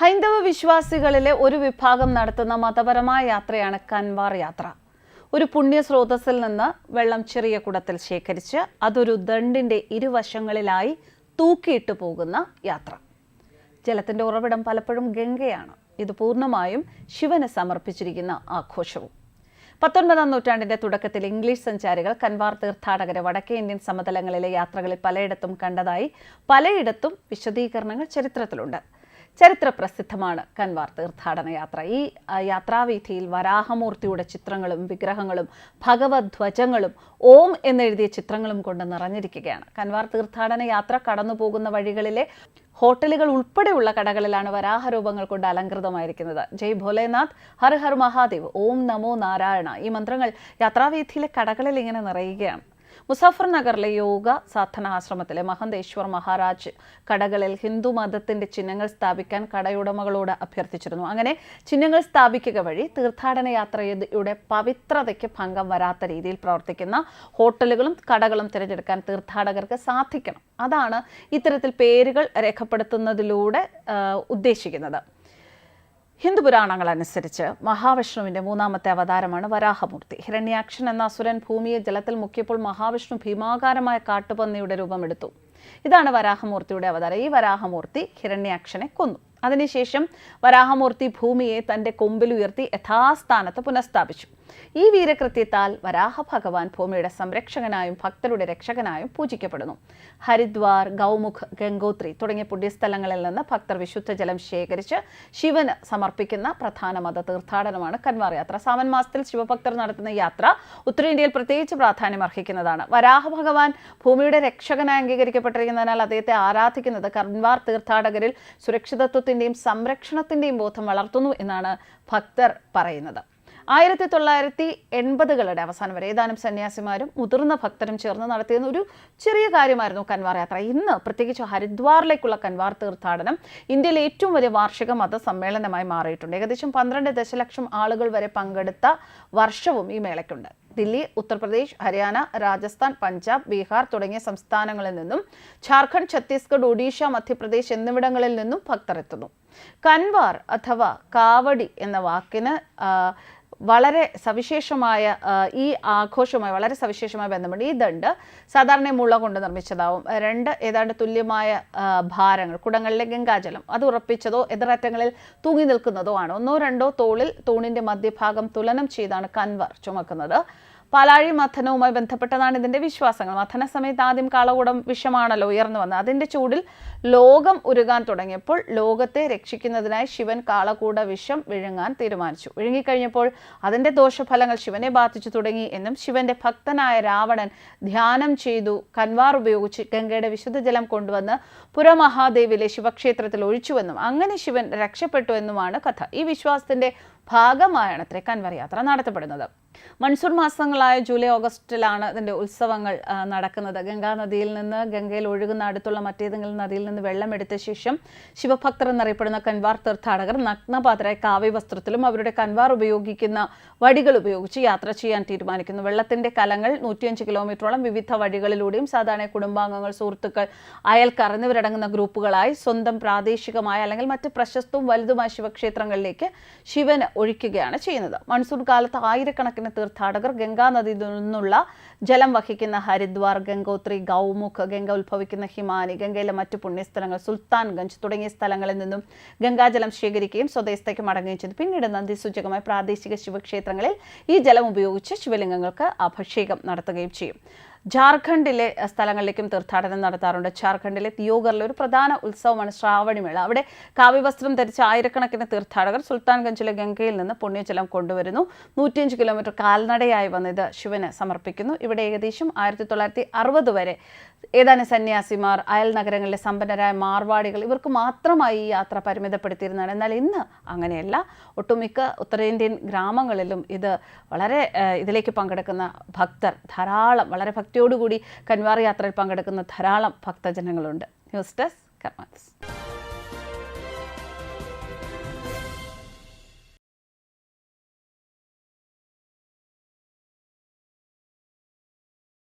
ഹൈന്ദവ വിശ്വാസികളിലെ ഒരു വിഭാഗം നടത്തുന്ന മതപരമായ യാത്രയാണ് കൻവാർ യാത്ര. ഒരു പുണ്യ സ്രോതസ്സിൽ നിന്ന് വെള്ളം ചെറിയ കുടത്തിൽ ശേഖരിച്ച് അതൊരു ദണ്ടിന്റെ ഇരുവശങ്ങളിലായി തൂക്കിയിട്ട് പോകുന്ന യാത്ര. ജലത്തിന്റെ ഉറവിടം പലപ്പോഴും ഗംഗയാണ്. ഇത് പൂർണമായും ശിവന് സമർപ്പിച്ചിരിക്കുന്ന ആഘോഷവും. പത്തൊൻപതാം നൂറ്റാണ്ടിന്റെ തുടക്കത്തിൽ ഇംഗ്ലീഷ് സഞ്ചാരികൾ കൻവാർ തീർത്ഥാടകരെ വടക്കേ ഇന്ത്യൻ സമതലങ്ങളിലെ യാത്രകളിൽ പലയിടത്തും കണ്ടതായി പലയിടത്തും വിശദീകരണങ്ങൾ ചരിത്രത്തിലുണ്ട്. ചരിത്ര പ്രസിദ്ധമാണ് കൻവാർ തീർത്ഥാടന യാത്ര. ഈ യാത്രാവിധിയിൽ വരാഹമൂർത്തിയുടെ ചിത്രങ്ങളും വിഗ്രഹങ്ങളും ഭഗവത് ധ്വജങ്ങളും ഓം എന്നെഴുതിയ ചിത്രങ്ങളും കൊണ്ട് നിറഞ്ഞിരിക്കുകയാണ്. കൻവാർ തീർത്ഥാടന യാത്ര കടന്നു പോകുന്ന വഴികളിലെ ഹോട്ടലുകൾ ഉൾപ്പെടെയുള്ള കടകളിലാണ് വരാഹരൂപങ്ങൾ കൊണ്ട് അലങ്കൃതമായിരിക്കുന്നത് ജയ് ഭോലേനാഥ് ഹർ ഹർ മഹാദേവ് ഓം നമോ നാരായണ ഈ മന്ത്രങ്ങൾ യാത്രാവീഥിയിലെ കടകളിൽ ഇങ്ങനെ നിറയുകയാണ്. മുസാഫർ നഗറിലെ യോഗ സാധന ആശ്രമത്തിലെ മഹന്തേശ്വർ മഹാരാജ് കടകളിൽ ഹിന്ദു മതത്തിന്റെ ചിഹ്നങ്ങൾ സ്ഥാപിക്കാൻ കടയുടമകളോട് അഭ്യർത്ഥിച്ചിരുന്നു. അങ്ങനെ ചിഹ്നങ്ങൾ സ്ഥാപിക്കുക വഴി തീർത്ഥാടന യാത്രയുടെ പവിത്രതയ്ക്ക് ഭംഗം വരാത്ത രീതിയിൽ പ്രവർത്തിക്കുന്ന ഹോട്ടലുകളും കടകളും തിരഞ്ഞെടുക്കാൻ തീർത്ഥാടകർക്ക് സാധിക്കണം. അതാണ് ഇത്തരത്തിൽ പേരുകൾ രേഖപ്പെടുത്തുന്നതിലൂടെ ഉദ്ദേശിക്കുന്നത്. ഹിന്ദു പുരാണങ്ങൾ അനുസരിച്ച് മഹാവിഷ്ണുവിന്റെ മൂന്നാമത്തെ അവതാരമാണ് വരാഹമൂർത്തി. ഹിരണ്യാക്ഷൻ എന്ന അസുരൻ ഭൂമിയെ ജലത്തിൽ മുക്കിയപ്പോൾ മഹാവിഷ്ണു ഭീമാകാരമായ കാട്ടുപന്നിയുടെ രൂപമെടുത്തു. ഇതാണ് വരാഹമൂർത്തിയുടെ അവതാരം. ഈ വരാഹമൂർത്തി ഹിരണ്യാക്ഷനെ കൊന്നു. അതിനുശേഷം വരാഹമൂർത്തി ഭൂമിയെ തന്റെ കൊമ്പിൽ ഉയർത്തി യഥാസ്ഥാനത്ത് പുനഃസ്ഥാപിച്ചു. ഈ വീരകൃത്യത്താൽ വരാഹ ഭഗവാൻ ഭൂമിയുടെ സംരക്ഷകനായും ഭക്തരുടെ രക്ഷകനായും പൂജിക്കപ്പെടുന്നു. ഹരിദ്വാർ ഗൗമുഖ് ഗംഗോത്രി തുടങ്ങിയ പുണ്യസ്ഥലങ്ങളിൽ നിന്ന് ഭക്തർ വിശുദ്ധ ജലം ശേഖരിച്ച് ശിവന് സമർപ്പിക്കുന്ന പ്രധാന മത തീർത്ഥാടനമാണ് കൻവാർ യാത്ര. സാവൻ മാസത്തിൽ ശിവഭക്തർ നടത്തുന്ന യാത്ര ഉത്തരേന്ത്യയിൽ പ്രത്യേകിച്ച് പ്രാധാന്യം അർഹിക്കുന്നതാണ്. വരാഹ ഭഗവാൻ ഭൂമിയുടെ രക്ഷകനായി അംഗീകരിക്കപ്പെട്ടിരിക്കുന്നതിനാൽ അദ്ദേഹത്തെ ആരാധിക്കുന്നത് കൻവാർ തീർത്ഥാടകരിൽ സുരക്ഷിതത്വത്തിന്റെയും സംരക്ഷണത്തിന്റെയും ബോധം വളർത്തുന്നു എന്നാണ് ഭക്തർ പറയുന്നത്. ആയിരത്തി തൊള്ളായിരത്തി എൺപതുകളുടെ അവസാനം വരെ ഏതാനും സന്യാസിമാരും മുതിർന്ന ഭക്തരും ചേർന്ന് നടത്തിയിരുന്ന ഒരു ചെറിയ കാര്യമായിരുന്നു കൻവാർ യാത്ര. ഇന്ന് പ്രത്യേകിച്ച് ഹരിദ്വാറിലേക്കുള്ള കൻവാർ തീർത്ഥാടനം ഇന്ത്യയിലെ ഏറ്റവും വലിയ വാർഷിക മത സമ്മേളനമായി മാറിയിട്ടുണ്ട്. ഏകദേശം പന്ത്രണ്ട് ദശലക്ഷം ആളുകൾ വരെ പങ്കെടുത്ത വർഷവും ഈ മേളയ്ക്കുണ്ട്. ദില്ലി ഉത്തർപ്രദേശ് ഹരിയാന രാജസ്ഥാൻ പഞ്ചാബ് ബീഹാർ തുടങ്ങിയ സംസ്ഥാനങ്ങളിൽ നിന്നും ഝാർഖണ്ഡ് ഛത്തീസ്ഗഡ് ഒഡീഷ മധ്യപ്രദേശ് എന്നിവിടങ്ങളിൽ നിന്നും ഭക്തർ എത്തുന്നു. കൻവാർ അഥവാ കാവടി എന്ന വാക്കിന് വളരെ സവിശേഷമായ ഈ ആഘോഷവുമായി വളരെ സവിശേഷമായ ബന്ധമുണ്ട്. ഈ ദണ്ട് സാധാരണ മുള കൊണ്ട് നിർമ്മിച്ചതാവും. രണ്ട് ഏതാണ്ട് തുല്യമായ ഭാരങ്ങൾ കുടങ്ങളിലെ ഗംഗാജലം അത് ഉറപ്പിച്ചതോ എതിരറ്റങ്ങളിൽ തൂങ്ങി നിൽക്കുന്നതോ ആണ്. ഒന്നോ രണ്ടോ തോളിൽ തൂണിന്റെ മധ്യഭാഗം തുലനം ചെയ്താണ് കൻവർ ചുമക്കുന്നത്. പാലാഴി മഥനവുമായി ബന്ധപ്പെട്ടതാണ് ഇതിന്റെ വിശ്വാസങ്ങൾ. മഥന സമയത്ത് ആദ്യം കാളകൂടം വിഷമാണല്ലോ ഉയർന്നു വന്നത്. അതിന്റെ ചൂടിൽ ലോകം ഉരുകാൻ തുടങ്ങിയപ്പോൾ ലോകത്തെ രക്ഷിക്കുന്നതിനായി ശിവൻ കാളകൂട വിഷം വിഴുങ്ങാൻ തീരുമാനിച്ചു. വിഴുങ്ങിക്കഴിഞ്ഞപ്പോൾ അതിന്റെ ദോഷഫലങ്ങൾ ശിവനെ ബാധിച്ചു തുടങ്ങി എന്നും ശിവന്റെ ഭക്തനായ രാവണൻ ധ്യാനം ചെയ്തു കൻവാർ ഉപയോഗിച്ച് ഗംഗയുടെ വിശുദ്ധജലം കൊണ്ടുവന്ന് പുരമഹാദേവിലെ ശിവക്ഷേത്രത്തിൽ ഒഴിച്ചുവെന്നും അങ്ങനെ ശിവൻ രക്ഷപ്പെട്ടു എന്നുമാണ് കഥ. ഈ വിശ്വാസത്തിന്റെ ഭാഗമായാണ് അത്രേ കൻവർ യാത്ര നടത്തപ്പെടുന്നത്. മൺസൂൺ മാസങ്ങളായ ജൂലൈ ഓഗസ്റ്റിലാണ് ഇതിന്റെ ഉത്സവങ്ങൾ നടക്കുന്നത്. ഗംഗാ നദിയിൽ നിന്ന് ഗംഗയിൽ ഒഴുകുന്ന അടുത്തുള്ള മറ്റേതെങ്കിലും നദിയിൽ നിന്ന് വെള്ളമെടുത്ത ശേഷം ശിവഭക്തർ എന്നറിയപ്പെടുന്ന കൻവാർ തീർത്ഥാടകർ നഗ്നപാതരായ കാവ്യ വസ്ത്രത്തിലും അവരുടെ കൻവാർ ഉപയോഗിക്കുന്ന വടികൾ ഉപയോഗിച്ച് യാത്ര ചെയ്യാൻ തീരുമാനിക്കുന്നു. വെള്ളത്തിന്റെ കലങ്ങൾ നൂറ്റിയഞ്ച് കിലോമീറ്ററോളം വിവിധ വഴികളിലൂടെയും സാധാരണ കുടുംബാംഗങ്ങൾ സുഹൃത്തുക്കൾ അയൽക്കാർ എന്നിവരടങ്ങുന്ന ഗ്രൂപ്പുകളായി സ്വന്തം പ്രാദേശികമായ അല്ലെങ്കിൽ മറ്റ് പ്രശസ്തവും വലുതുമായ ശിവക്ഷേത്രങ്ങളിലേക്ക് ശിവന് ഒഴിക്കുകയാണ് ചെയ്യുന്നത്. മൺസൂൺ കാലത്ത് ആയിരക്കണക്കിന് തീർത്ഥാടകർ ഗംഗാ നദിയിൽ നിന്നുള്ള ജലം വഹിക്കുന്ന ഹരിദ്വാർ ഗംഗോത്രി ഗൗമുഖ് ഗംഗ ഉത്ഭവിക്കുന്ന ഹിമാനി ഗംഗയിലെ മറ്റു പുണ്യസ്ഥലങ്ങൾ സുൽത്താൻഗഞ്ച് തുടങ്ങിയ സ്ഥലങ്ങളിൽ നിന്നും ഗംഗാജലം ശേഖരിക്കുകയും സ്വദേശത്തേക്ക് മടങ്ങുകയും ചെയ്തു. പിന്നീട് നന്ദി സൂചകമായ പ്രാദേശിക ശിവക്ഷേത്രങ്ങളിൽ ഈ ജലം ഉപയോഗിച്ച് ശിവലിംഗങ്ങൾക്ക് അഭിഷേകം നടത്തുകയും ചെയ്യും. ജാർഖണ്ഡിലെ സ്ഥലങ്ങളിലേക്കും തീർത്ഥാടനം നടത്താറുണ്ട്. ജാർഖണ്ഡിലെ തിയോഗറിലെ ഒരു പ്രധാന ഉത്സവമാണ് ശ്രാവണിമേള. അവിടെ കാവ്യവസ്ത്രം ധരിച്ച ആയിരക്കണക്കിന് തീർത്ഥാടകർ സുൽത്താൻഗഞ്ചിലെ ഗംഗയിൽ നിന്ന് പുണ്യജലം കൊണ്ടുവരുന്നു. നൂറ്റിയഞ്ച് കിലോമീറ്റർ കാൽനടയായി വന്ന് ഇത് ശിവന് സമർപ്പിക്കുന്നു. ഇവിടെ ഏകദേശം ആയിരത്തി തൊള്ളായിരത്തി അറുപത് വരെ ഏതാനും സന്യാസിമാർ അയൽ നഗരങ്ങളിലെ സമ്പന്നരായ മാർവാടികൾ ഇവർക്ക് മാത്രമായി ഈ യാത്ര പരിമിതപ്പെടുത്തിയിരുന്നതാണ്. എന്നാൽ ഇന്ന് അങ്ങനെയല്ല. ഒട്ടുമിക്ക ഉത്തരേന്ത്യൻ ഗ്രാമങ്ങളിലും ഇത് വളരെ ഇതിലേക്ക് പങ്കെടുക്കുന്ന ഭക്തർ ധാരാളം വളരെ ഭക്തിയോടുകൂടി കൻവാർ യാത്രയിൽ പങ്കെടുക്കുന്ന ധാരാളം ഭക്തജനങ്ങളുണ്ട്. News desk karmas